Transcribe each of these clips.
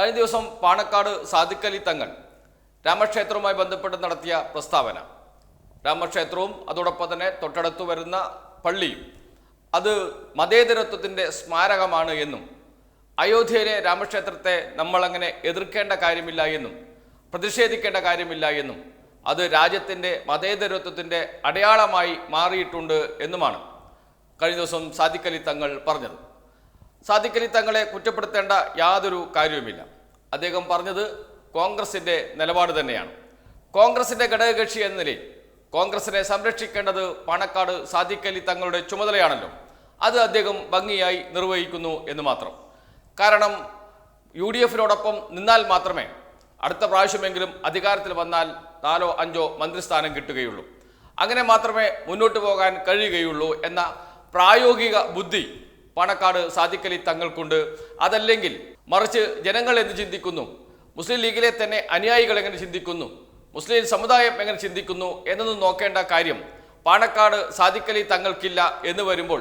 കഴിഞ്ഞ ദിവസം പാണക്കാട് സാദിഖലി തങ്ങൾ രാമക്ഷേത്രവുമായി ബന്ധപ്പെട്ട് നടത്തിയ പ്രസ്താവന. രാമക്ഷേത്രവും അതോടൊപ്പം തന്നെ തൊട്ടടുത്ത് വരുന്ന പള്ളിയും അത് മതേതരത്വത്തിന്റെ സ്മാരകമാണ് എന്നും അയോധ്യയിലെ രാമക്ഷേത്രത്തെ നമ്മളങ്ങനെ എതിർക്കേണ്ട കാര്യമില്ല എന്നും പ്രതിഷേധിക്കേണ്ട കാര്യമില്ല എന്നും അത് രാജ്യത്തിന്റെ മതേതരത്വത്തിന്റെ അടയാളമായി മാറിയിട്ടുണ്ട് എന്നുമാണ് കഴിഞ്ഞ ദിവസം സാദിഖലി തങ്ങൾ പറഞ്ഞത്. സാദിഖലി തങ്ങളെ കുറ്റപ്പെടുത്തേണ്ട യാതൊരു കാര്യവുമില്ല. അദ്ദേഹം പറഞ്ഞത് കോൺഗ്രസിന്റെ നിലപാട് തന്നെയാണ്. കോൺഗ്രസിന്റെ ഘടകകക്ഷി എന്ന നിലയിൽ കോൺഗ്രസിനെ സംരക്ഷിക്കേണ്ടത് പാണക്കാട് സാദിഖലി തങ്ങളുടെ ചുമതലയാണല്ലോ. അത് അദ്ദേഹം ഭംഗിയായി നിർവഹിക്കുന്നു എന്ന് മാത്രം. കാരണം യു ഡി എഫിനോടൊപ്പം നിന്നാൽ മാത്രമേ അടുത്ത പ്രാവശ്യമെങ്കിലും അധികാരത്തിൽ വന്നാൽ നാലോ അഞ്ചോ മന്ത്രിസ്ഥാനം കിട്ടുകയുള്ളൂ. അങ്ങനെ മാത്രമേ മുന്നോട്ട് പോകാൻ കഴിയുകയുള്ളൂ എന്ന പ്രായോഗിക ബുദ്ധി പാണക്കാട് സാദിഖലി തങ്ങൾക്കുണ്ട്. അതല്ലെങ്കിൽ മറിച്ച് ജനങ്ങൾ എന്ത് ചിന്തിക്കുന്നു? മുസ്ലിം ലീഗിലെ തന്നെ അനുയായികൾ എങ്ങനെ ചിന്തിക്കുന്നു? മുസ്ലിം സമുദായം എങ്ങനെ ചിന്തിക്കുന്നു എന്നൊന്നും നോക്കേണ്ട കാര്യം പാണക്കാട് സാദിഖലി തങ്ങൾക്കില്ല എന്ന് വരുമ്പോൾ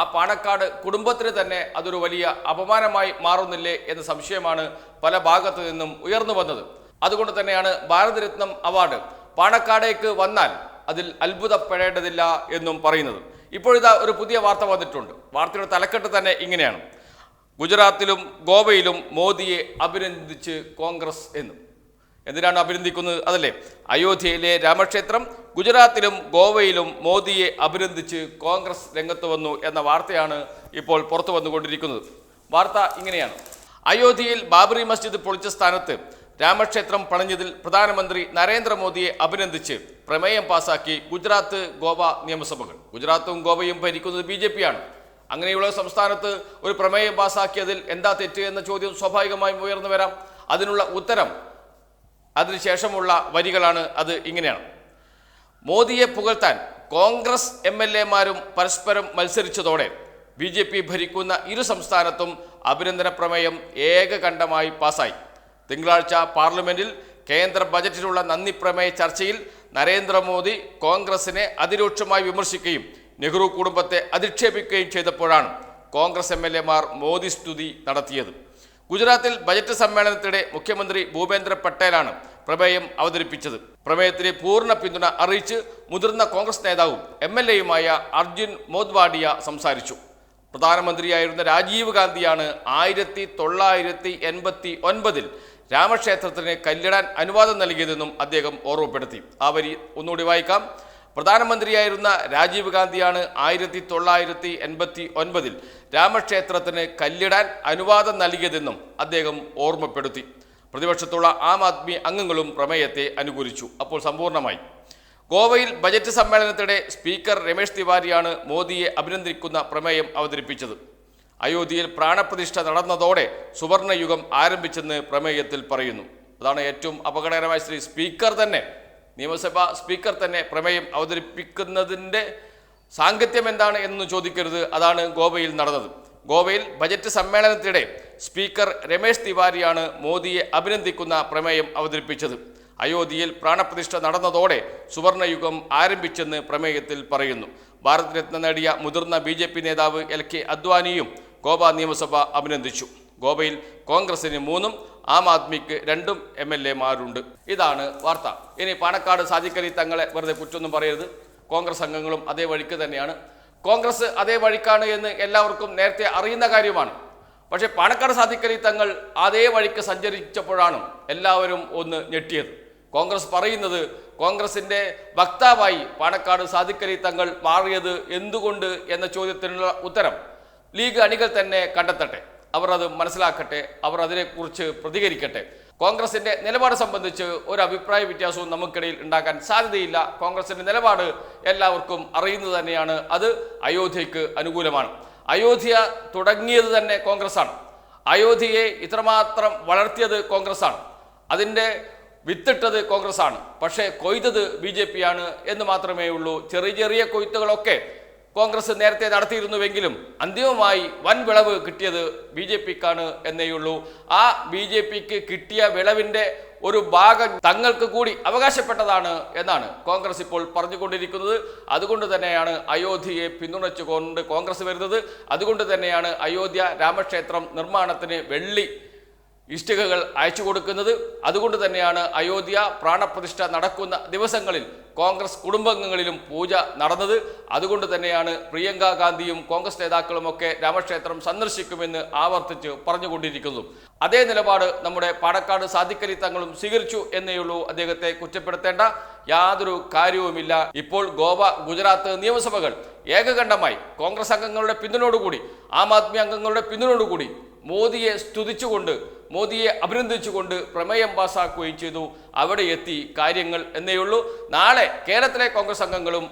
ആ പാണക്കാട് കുടുംബത്തിന് തന്നെ അതൊരു വലിയ അപമാനമായി മാറുന്നില്ലേ എന്ന സംശയമാണ് പല ഭാഗത്തു നിന്നും ഉയർന്നു വന്നത്. അതുകൊണ്ട് തന്നെയാണ് ഭാരതരത്നം അവാർഡ് പാണക്കാടേക്ക് വന്നാൽ അതിൽ അത്ഭുതപ്പെടേണ്ടതില്ല എന്നും പറയുന്നത്. ഇപ്പോഴിതാ ഒരു പുതിയ വാർത്ത വന്നിട്ടുണ്ട്. വാർത്തയുടെ തലക്കെട്ട് തന്നെ ഇങ്ങനെയാണ്. ഗുജറാത്തിലും ഗോവയിലും മോദിയെ അഭിനന്ദിച്ച് കോൺഗ്രസ് എന്നും. എന്തിനാണ് അഭിനന്ദിക്കുന്നത് അതല്ലേ? അയോധ്യയിലെ രാമക്ഷേത്രം ഗുജറാത്തിലും ഗോവയിലും മോദിയെ അഭിനന്ദിച്ച് കോൺഗ്രസ് രംഗത്ത് വന്നു എന്ന വാർത്തയാണ് ഇപ്പോൾ പുറത്തു വന്നുകൊണ്ടിരിക്കുന്നത്. വാർത്ത ഇങ്ങനെയാണ്. അയോധ്യയിൽ ബാബറി മസ്ജിദ് പൊളിച്ച സ്ഥാനത്ത് രാമക്ഷേത്രം പണിഞ്ഞതിൽ പ്രധാനമന്ത്രി നരേന്ദ്രമോദിയെ അഭിനന്ദിച്ച് പ്രമേയം പാസാക്കി ഗുജറാത്ത് ഗോവ നിയമസഭകൾ. ഗുജറാത്തും ഗോവയും ഭരിക്കുന്നത് ബി ജെ പിയാണ്. അങ്ങനെയുള്ള സംസ്ഥാനത്ത് ഒരു പ്രമേയം പാസാക്കിയതിൽ എന്താ തെറ്റ് എന്ന ചോദ്യം സ്വാഭാവികമായും ഉയർന്നു വരാം. അതിനുള്ള ഉത്തരം അതിനുശേഷമുള്ള വരികളാണ് അത് ഇങ്ങനെയാണ്. മോദിയെ പുകഴ്ത്താൻ കോൺഗ്രസ് എം എൽ എമാരും പരസ്പരം മത്സരിച്ചതോടെ ബി ജെ പി ഭരിക്കുന്ന ഇരു സംസ്ഥാനത്തും അഭിനന്ദന പ്രമേയം ഏകകണ്ഠമായി പാസായി. തിങ്കളാഴ്ച പാർലമെന്റിൽ കേന്ദ്ര ബജറ്റിലുള്ള നന്ദി പ്രമേയ ചർച്ചയിൽ നരേന്ദ്രമോദി കോൺഗ്രസിനെ അതിരൂക്ഷമായി വിമർശിക്കുകയും നെഹ്റു കുടുംബത്തെ അധിക്ഷേപിക്കുകയും ചെയ്തപ്പോഴാണ് കോൺഗ്രസ് എം എൽ മോദി സ്തുതി നടത്തിയത്. ഗുജറാത്തിൽ ബജറ്റ് സമ്മേളനത്തിനിടെ മുഖ്യമന്ത്രി ഭൂപേന്ദ്ര പട്ടേലാണ് പ്രമേയം അവതരിപ്പിച്ചത്. പ്രമേയത്തിന് പൂർണ പിന്തുണ അറിയിച്ച് മുതിർന്ന കോൺഗ്രസ് നേതാവും എം എൽ എയുമായ അർജുൻ മോദ്വാഡിയ സംസാരിച്ചു. പ്രധാനമന്ത്രിയായിരുന്ന രാജീവ് ഗാന്ധിയാണ് ആയിരത്തി തൊള്ളായിരത്തി എൺപത്തി ഒൻപതിൽ രാമക്ഷേത്രത്തിന് കല്ലിടാൻ അനുവാദം നൽകിയതെന്നും അദ്ദേഹം ഓർമ്മപ്പെടുത്തി. ആ വരി ഒന്നുകൂടി വായിക്കാം. പ്രധാനമന്ത്രിയായിരുന്ന രാജീവ് ഗാന്ധിയാണ് ആയിരത്തി തൊള്ളായിരത്തി എൺപത്തി ഒൻപതിൽ രാമക്ഷേത്രത്തിന് കല്ലിടാൻ അനുവാദം നൽകിയതെന്നും അദ്ദേഹം ഓർമ്മപ്പെടുത്തി. പ്രതിപക്ഷത്തുള്ള ആം ആദ്മി അംഗങ്ങളും പ്രമേയത്തെ അനുകൂലിച്ചു. അപ്പോൾ സമ്പൂർണമായി ഗോവയിൽ ബജറ്റ് സമ്മേളനത്തിനിടെ സ്പീക്കർ രമേശ് തിവാരിയാണ് മോദിയെ അഭിനന്ദിക്കുന്ന പ്രമേയം അവതരിപ്പിച്ചത്. അയോധ്യയിൽ പ്രാണപ്രതിഷ്ഠ നടന്നതോടെ സുവർണയുഗം ആരംഭിച്ചെന്ന് പ്രമേയത്തിൽ പറയുന്നു. അതാണ് ഏറ്റവും അപകടകരമായ ശ്രീ സ്പീക്കർ തന്നെ നിയമസഭാ സ്പീക്കർ തന്നെ പ്രമേയം അവതരിപ്പിക്കുന്നതിന്റെ സാങ്കത്യം എന്താണ് എന്ന് ചോദിക്കരുത്. അതാണ് ഗോവയിൽ നടന്നത്. ഗോവയിൽ ബജറ്റ് സമ്മേളനത്തിനിടെ സ്പീക്കർ രമേശ് തിവാരിയാണ് മോദിയെ അഭിനന്ദിക്കുന്ന പ്രമേയം അവതരിപ്പിച്ചത്. അയോധ്യയിൽ പ്രാണപ്രതിഷ്ഠ നടന്നതോടെ സുവർണയുഗം ആരംഭിച്ചെന്ന് പ്രമേയത്തിൽ പറയുന്നു. ഭാരത് രത്ന നേടിയ മുതിർന്ന ബി നേതാവ് എൽ കെ അദ്വാനിയും ഗോവ നിയമസഭ അഭിനന്ദിച്ചു. ഗോവയിൽ കോൺഗ്രസിന് മൂന്നും ആം ആദ്മിക്ക് രണ്ടും എം എൽ എമാരുണ്ട് ഇതാണ് വാർത്ത. ഇനി പാണക്കാട് സാദിഖലി തങ്ങളെ വെറുതെ കുറ്റൊന്നും പറയരുത്. കോൺഗ്രസ് അംഗങ്ങളും അതേ വഴിക്ക് തന്നെയാണ്. കോൺഗ്രസ് അതേ വഴിക്കാണ് എന്ന് എല്ലാവർക്കും നേരത്തെ അറിയുന്ന കാര്യമാണ്. പക്ഷേ പാണക്കാട് സാദിഖലി തങ്ങൾ അതേ വഴിക്ക് സഞ്ചരിച്ചപ്പോഴാണ് എല്ലാവരും ഒന്ന് ഞെട്ടിയത്. കോൺഗ്രസ് പറയുന്നത് കോൺഗ്രസിന്റെ വക്താവായി പാണക്കാട് സാദിഖലി തങ്ങൾ മാറിയത് എന്തുകൊണ്ട് എന്ന ചോദ്യത്തിനുള്ള ഉത്തരം ലീഗ് അണികൾ തന്നെ കണ്ടെത്തട്ടെ. അവർ അത് മനസ്സിലാക്കട്ടെ. അവർ അതിനെക്കുറിച്ച് പ്രതികരിക്കട്ടെ. കോൺഗ്രസിന്റെ നിലപാട് സംബന്ധിച്ച് ഒരു അഭിപ്രായ വ്യത്യാസവും നമുക്കിടയിൽ ഉണ്ടാക്കാൻ സാധ്യതയില്ല. കോൺഗ്രസിന്റെ നിലപാട് എല്ലാവർക്കും അറിയുന്നത് തന്നെയാണ്. അത് അയോധ്യയ്ക്ക് അനുകൂലമാണ്. അയോധ്യ തുടങ്ങിയത് തന്നെ കോൺഗ്രസ്സാണ്. അയോധ്യയെ ഇത്രമാത്രം വളർത്തിയത് കോൺഗ്രസ്സാണ്. അതിന്റെ വിത്തിട്ടത് കോൺഗ്രസ്സാണ്. പക്ഷേ കൊയ്തത് ബി ജെ പി ആണ് എന്ന് മാത്രമേ ഉള്ളൂ ചെറിയ ചെറിയ കൊയ്ത്തുകളൊക്കെ കോൺഗ്രസ് നേരത്തെ നടത്തിയിരുന്നുവെങ്കിലും അന്തിമമായി വൻ വിളവ് കിട്ടിയത് ബി ജെ പിക്കാണ് എന്നേയുള്ളൂ. ആ ബി ജെ പിക്ക് കിട്ടിയ വിളവിന്റെ ഒരു ഭാഗം തങ്ങൾക്ക് കൂടി അവകാശപ്പെട്ടതാണ് എന്നാണ് കോൺഗ്രസ് ഇപ്പോൾ പറഞ്ഞുകൊണ്ടിരിക്കുന്നത്. അതുകൊണ്ട് തന്നെയാണ് അയോധ്യയെ പിന്തുണച്ചുകൊണ്ട് കോൺഗ്രസ് വരുന്നത്. അതുകൊണ്ട് തന്നെയാണ് അയോധ്യ രാമക്ഷേത്രം നിർമ്മാണത്തിന് വെള്ളി ഇഷ്ടികകൾ അയച്ചു കൊടുക്കുന്നത് അതുകൊണ്ട് തന്നെയാണ് അയോധ്യ പ്രാണപ്രതിഷ്ഠ നടക്കുന്ന ദിവസങ്ങളിൽ കോൺഗ്രസ് കുടുംബാംഗങ്ങളിലും പൂജ നടന്നത്. അതുകൊണ്ട് തന്നെയാണ് പ്രിയങ്ക ഗാന്ധിയും കോൺഗ്രസ് നേതാക്കളുമൊക്കെ രാമക്ഷേത്രം സന്ദർശിക്കുമെന്ന് ആവർത്തിച്ച് പറഞ്ഞുകൊണ്ടിരിക്കുന്നു. അതേ നിലപാട് നമ്മുടെ പാണക്കാട് സാധിക്കലി തങ്ങളും സ്വീകരിച്ചു എന്നേയുള്ളൂ അദ്ദേഹത്തെ കുറ്റപ്പെടുത്തേണ്ട യാതൊരു കാര്യവുമില്ല. ഇപ്പോൾ ഗോവ ഗുജറാത്ത് നിയമസഭകൾ ഏകകണ്ഠമായി കോൺഗ്രസ് അംഗങ്ങളുടെ പിന്തുണയോടുകൂടി ആം ആദ്മി അംഗങ്ങളുടെ പിന്തുണയോടുകൂടി മോദിയെ സ്തുതിച്ചുകൊണ്ട് മോദിയെ അഭിനന്ദിച്ചുകൊണ്ട് പ്രമേയം പാസാക്കുകയും ചെയ്തു. അവിടെ എത്തി കാര്യങ്ങൾ എന്നേയുള്ളൂ നാളെ കേരളത്തിലെ കോൺഗ്രസ് അംഗങ്ങളും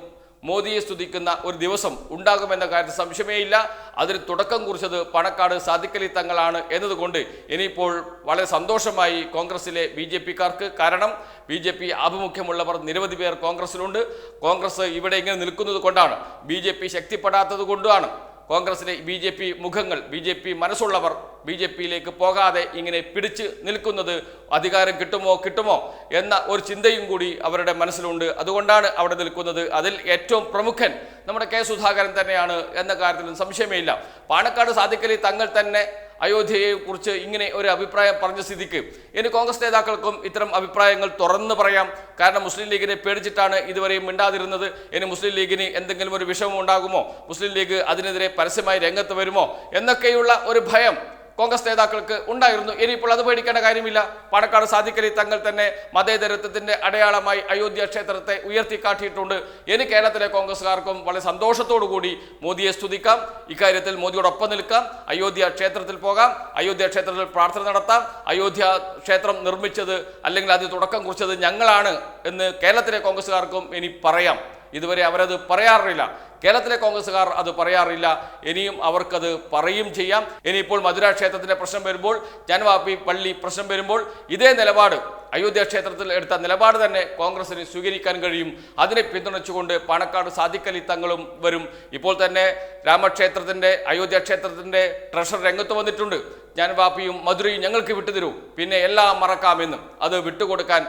മോദിയെ സ്തുതിക്കുന്ന ഒരു ദിവസം ഉണ്ടാകുമെന്ന കാര്യത്തിൽ സംശയമേയില്ല അതിന് തുടക്കം കുറിച്ചത് പണക്കാട് സാദിക്കലി തങ്ങളാണ് എന്നതുകൊണ്ട് ഇനിയിപ്പോൾ വളരെ സന്തോഷമായി കോൺഗ്രസിലെ ബി ജെ പിക്കാർക്ക് കാരണം ബി ജെ പി ആഭിമുഖ്യമുള്ളവർ നിരവധി പേർ കോൺഗ്രസിലുണ്ട്. കോൺഗ്രസ് ഇവിടെ ഇങ്ങനെ നിൽക്കുന്നത് കൊണ്ടാണ് ബി ജെ പി ശക്തിപ്പെടാത്തത് കൊണ്ടാണ് കോൺഗ്രസിലെ ബി ജെ പി മുഖങ്ങൾ ബി ജെ പി മനസ്സുള്ളവർ ബി ജെ പിയിലേക്ക് പോകാതെ ഇങ്ങനെ പിടിച്ച് നിൽക്കുന്നത് അധികാരം കിട്ടുമോ കിട്ടുമോ എന്ന ഒരു ചിന്തയും കൂടി അവരുടെ മനസ്സിലുണ്ട്. അതുകൊണ്ടാണ് അവിടെ നിൽക്കുന്നത്. അതിൽ ഏറ്റവും പ്രമുഖൻ നമ്മുടെ കെ സുധാകരൻ തന്നെയാണ് എന്ന കാര്യത്തിലും സംശയമേ ഇല്ല പാണക്കാട് സാധിക്കലി തങ്ങൾ തന്നെ അയോധ്യയെ കുറിച്ച് ഇങ്ങനെ ഒരു അഭിപ്രായം പറഞ്ഞ സ്ഥിതിക്ക് ഇനി കോൺഗ്രസ് നേതാക്കൾക്കും ഇത്തരം അഭിപ്രായങ്ങൾ തുറന്നു പറയാം. കാരണം മുസ്ലിം ലീഗിനെ പേടിച്ചിട്ടാണ് ഇതുവരെയും മിണ്ടാതിരുന്നത്. ഇനി മുസ്ലിം ലീഗിന് എന്തെങ്കിലും ഒരു വിഷമം ഉണ്ടാകുമോ? മുസ്ലിം ലീഗ് അതിനെതിരെ പരസ്യമായി രംഗത്ത് വരുമോ? എന്നൊക്കെയുള്ള ഒരു ഭയം കോൺഗ്രസ് നേതാക്കൾക്ക് ഉണ്ടായിരുന്നു. ഇനിയിപ്പോൾ അത് പേടിക്കേണ്ട കാര്യമില്ല. പാണക്കാട് സാധിക്കലി തങ്ങൾ തന്നെ മതേതരത്വത്തിന്റെ അടയാളമായി അയോധ്യ ക്ഷേത്രത്തെ ഉയർത്തിക്കാട്ടിയിട്ടുണ്ട്. ഇനി കേരളത്തിലെ കോൺഗ്രസ്സുകാർക്കും വളരെ സന്തോഷത്തോടു കൂടി മോദിയെ സ്തുതിക്കാം. ഇക്കാര്യത്തിൽ മോദിയോടൊപ്പം നിൽക്കാം. അയോധ്യ ക്ഷേത്രത്തിൽ പോകാം. അയോധ്യ ക്ഷേത്രത്തിൽ പ്രാർത്ഥന നടത്താം. അയോധ്യ ക്ഷേത്രം നിർമ്മിച്ചത് അല്ലെങ്കിൽ അത് തുടക്കം കുറിച്ചത് ഞങ്ങളാണ് എന്ന് കേരളത്തിലെ കോൺഗ്രസ്സുകാർക്കും ഇനി പറയാം. ഇതുവരെ അവരത് പറയാറില്ല. കേരളത്തിലെ കോൺഗ്രസ്സുകാർ അത് പറയാറില്ല. ഇനിയും അവർക്കത് പറയും ചെയ്യാം. ഇനിയിപ്പോൾ മധുര ക്ഷേത്രത്തിന്റെ പ്രശ്നം വരുമ്പോൾ ജനവാപി പള്ളി പ്രശ്നം വരുമ്പോൾ ഇതേ നിലപാട് അയോധ്യ ക്ഷേത്രത്തിൽ എടുത്ത നിലപാട് തന്നെ കോൺഗ്രസിന് സ്വീകരിക്കാൻ കഴിയും. അതിനെ പിന്തുണച്ചുകൊണ്ട് പാണക്കാട് സാദിക്കലി തങ്ങളും വരും. ഇപ്പോൾ തന്നെ രാമക്ഷേത്രത്തിന്റെ അയോധ്യ ക്ഷേത്രത്തിന്റെ ട്രഷർ രംഗത്ത് വന്നിട്ടുണ്ട്. ഞാൻ വാപ്പിയും മധുരയും ഞങ്ങൾക്ക് വിട്ടുതരൂ. പിന്നെ എല്ലാം മറക്കാമെന്നും അത് വിട്ടുകൊടുക്കാൻ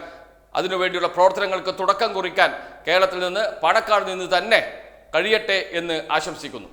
അതിനുവേണ്ടിയുള്ള പ്രവർത്തനങ്ങൾക്ക് തുടക്കം കുറിക്കാൻ കേരളത്തിൽ നിന്ന് പാണക്കാട് നിന്ന് തന്നെ കഴിയട്ടെ എന്ന് ആശംസിക്കുന്നു.